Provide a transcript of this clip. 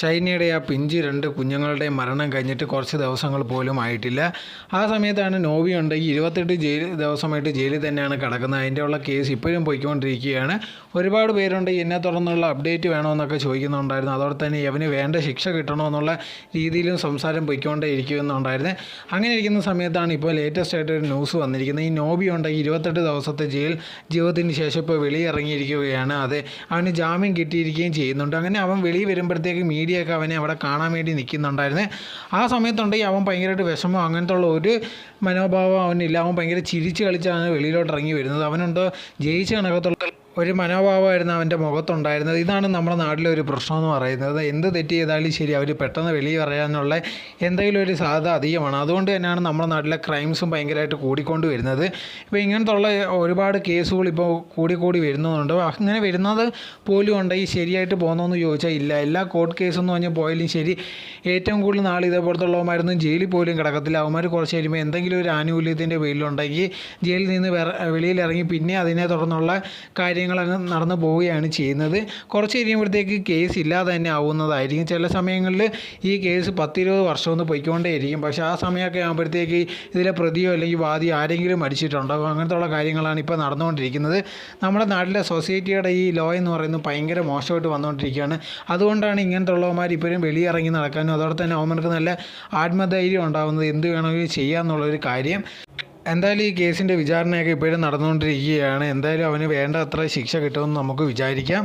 ഷൈനയുടെ ആ പിഞ്ച് രണ്ട് കുഞ്ഞുങ്ങളുടെ മരണം കഴിഞ്ഞിട്ട് കുറച്ച് ദിവസങ്ങൾ പോലും ആയിട്ടില്ല. ആ സമയത്താണ് നോവി ഉണ്ടെങ്കിൽ ഇരുപത്തെട്ട് ജയിൽ ദിവസമായിട്ട് ജയിലിൽ തന്നെയാണ് കിടക്കുന്നത്. അതിന്റെ ഉള്ള കേസ് ഇപ്പോഴും പോയിക്കൊണ്ടിരിക്കുകയാണ്. ഒരുപാട് പേരുണ്ട് എന്നെ തുടർന്നുള്ള അപ്ഡേറ്റ് വേണമെന്നൊക്കെ ചോദിക്കുന്നുണ്ടായിരുന്നു. അതോടെ തന്നെ അവന് വേണ്ട ശിക്ഷ കിട്ടണമെന്നുള്ള രീതിയിലും സംസാരം പൊയ്ക്കൊണ്ടേ ഇരിക്കുന്നുണ്ടായിരുന്നു അങ്ങനെ ഇരിക്കുന്ന സമയത്താണ് ഇപ്പോൾ ലേറ്റസ്റ്റ് ആയിട്ട് ഒരു ന്യൂസ് വന്നിരിക്കുന്നത്. ഈ നോബി ഉണ്ടെങ്കിൽ ഇരുപത്തെട്ട് ദിവസത്തെ ജയിൽ ജീവിതത്തിന് ശേഷം ഇപ്പോൾ വെളിയിറങ്ങിയിരിക്കുകയാണ്. അതെ അവന് ജാമ്യം കിട്ടിയിരിക്കുകയും ചെയ്യുന്നുണ്ട്. അങ്ങനെ അവൻ വെളിയിൽ വരുമ്പോഴത്തേക്ക് മീഡിയ ഒക്കെ അവനെ അവിടെ കാണാൻ വേണ്ടി നിൽക്കുന്നുണ്ടായിരുന്നു. ആ സമയത്തുണ്ടെങ്കിൽ അവൻ ഭയങ്കരമായിട്ട് വിഷമം അങ്ങനത്തെ ഉള്ള ഒരു മനോഭാവം അവനില്ല. അവൻ ഭയങ്കര ചിരിച്ച് കളിച്ചാണ് വെളിയിലോട്ട് ഇറങ്ങി വരുന്നത്. അവനുണ്ടോ? ജയിച്ച കണക്കത്തുള്ള ഒരു മനോഭാവമായിരുന്നു അവന്റെ മുഖത്തുണ്ടായിരുന്നത്. ഇതാണ് നമ്മുടെ നാട്ടിലെ ഒരു പ്രശ്നം എന്ന് പറയുന്നത്. എന്ത് തെറ്റ് ചെയ്താലും ശരി അവർ പെട്ടെന്ന് വെളിയിൽ പറയാനുള്ള എന്തെങ്കിലും ഒരു സാധ്യത അധികമാണ്. അതുകൊണ്ട് തന്നെയാണ് നമ്മുടെ നാട്ടിലെ ക്രൈംസും ഭയങ്കരമായിട്ട് കൂടിക്കൊണ്ട് വരുന്നത്. ഇപ്പോൾ ഇങ്ങനത്തെ ഉള്ള ഒരുപാട് കേസുകൾ ഇപ്പോൾ കൂടിക്കൂടി വരുന്നുണ്ട്. അങ്ങനെ വരുന്നത് പോലും ഉണ്ടെങ്കിൽ ശരിയായിട്ട് പോകുന്നതെന്ന് ചോദിച്ചാൽ ഇല്ല. എല്ലാ കോർട്ട് കേസെന്ന് പറഞ്ഞാൽ പോയാലും ശരി ഏറ്റവും കൂടുതൽ നാൾ ഇതേപോലത്തുള്ളവന്മാരൊന്നും ജയിലിൽ പോലും കിടക്കത്തില്ല. അവന്മാർ കുറച്ച് കഴിയുമ്പോൾ എന്തെങ്കിലും ഒരു ആനുകൂല്യത്തിന്റെ പേരിലുണ്ടെങ്കിൽ ജയിലിൽ നിന്ന് വേറെ വെളിയിലിറങ്ങി പിന്നെ അതിനെ തുടർന്നുള്ള കാര്യങ്ങൾ അങ്ങ് നടന്നു പോവുകയാണ് ചെയ്യുന്നത്. കുറച്ച് കഴിയുമ്പോഴത്തേക്ക് കേസ് ഇല്ലാതെ തന്നെ ആവുന്നതായിരിക്കും. ചില സമയങ്ങളിൽ ഈ കേസ് പത്തിരുപത് വർഷം ഒന്ന് പൊയ്ക്കൊണ്ടേയിരിക്കും. പക്ഷേ ആ സമയമൊക്കെ ആകുമ്പോഴത്തേക്ക് ഇതിലെ പ്രതിയോ അല്ലെങ്കിൽ വാദിയോ ആരെങ്കിലും മരിച്ചിട്ടുണ്ടാകും അങ്ങനത്തെ ഉള്ള കാര്യങ്ങളാണ് ഇപ്പോൾ നടന്നുകൊണ്ടിരിക്കുന്നത്. നമ്മുടെ നാട്ടിലെ സൊസൈറ്റിയുടെ ഈ ലോ എന്ന് പറയുന്നത് ഭയങ്കര മോശമായിട്ട് വന്നുകൊണ്ടിരിക്കുകയാണ്. അതുകൊണ്ടാണ് ഇങ്ങനത്തെ ഉള്ളവന്മാർ ഇപ്പോഴും വെളിയിറങ്ങി നടക്കാനും അതോടെ തന്നെ അവന്മാർക്ക് നല്ല ആത്മധൈര്യം ഉണ്ടാകുന്നത് എന്ത് വേണമെങ്കിലും ചെയ്യാമെന്നുള്ളൊരു കാര്യം. എന്തായാലും ഈ കേസിന്റെ വിചാരണയൊക്കെ ഇപ്പോഴും നടന്നുകൊണ്ടിരിക്കുകയാണ്. എന്തായാലും അവന് വേണ്ട അത്ര ശിക്ഷ കിട്ടുമെന്ന് നമുക്ക് വിചാരിക്കാം.